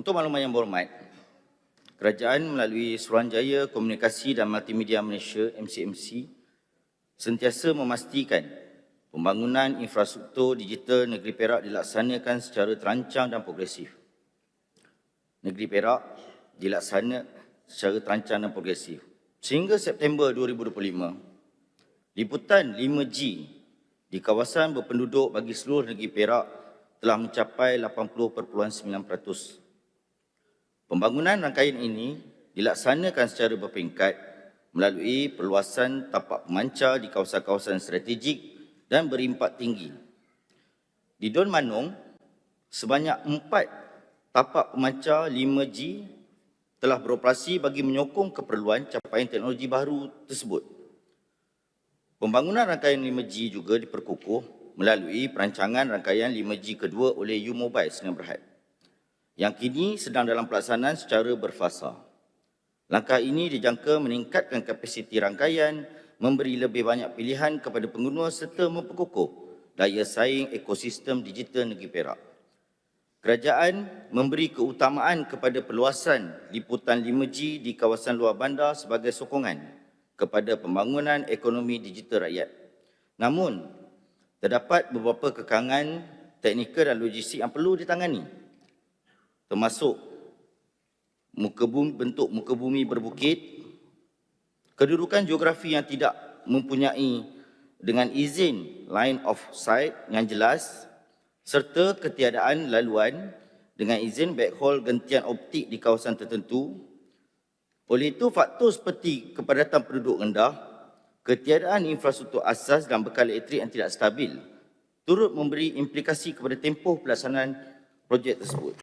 Untuk makluman yang berhormat, kerajaan melalui Suruhanjaya Komunikasi dan Multimedia Malaysia MCMC sentiasa memastikan pembangunan infrastruktur digital negeri Perak dilaksanakan secara terancang dan progresif. Negeri Perak dilaksana secara terancang dan progresif. Sehingga September 2025, liputan 5G di kawasan berpenduduk bagi seluruh negeri Perak telah mencapai 80.9%. Pembangunan rangkaian ini dilaksanakan secara berperingkat melalui perluasan tapak pemancar di kawasan-kawasan strategik dan berimpak tinggi. Di Don Manong, sebanyak empat tapak pemancar 5G telah beroperasi bagi menyokong keperluan capaian teknologi baru tersebut. Pembangunan rangkaian 5G juga diperkukuh melalui perancangan rangkaian 5G kedua oleh U-Mobile Sdn Bhd yang kini sedang dalam pelaksanaan secara berfasa. Langkah ini dijangka meningkatkan kapasiti rangkaian, memberi lebih banyak pilihan kepada pengguna serta memperkukuh daya saing ekosistem digital negeri Perak. Kerajaan memberi keutamaan kepada perluasan liputan 5G di kawasan luar bandar sebagai sokongan kepada pembangunan ekonomi digital rakyat. Namun, terdapat beberapa kekangan teknikal dan logistik yang perlu ditangani termasuk muka bumi, bentuk muka bumi berbukit, kedudukan geografi yang tidak mempunyai dengan izin line of sight yang jelas serta ketiadaan laluan dengan izin backhaul gentian optik di kawasan tertentu. Oleh itu, faktor seperti kepadatan penduduk rendah, ketiadaan infrastruktur asas dan bekal elektrik yang tidak stabil turut memberi implikasi kepada tempoh pelaksanaan projek tersebut.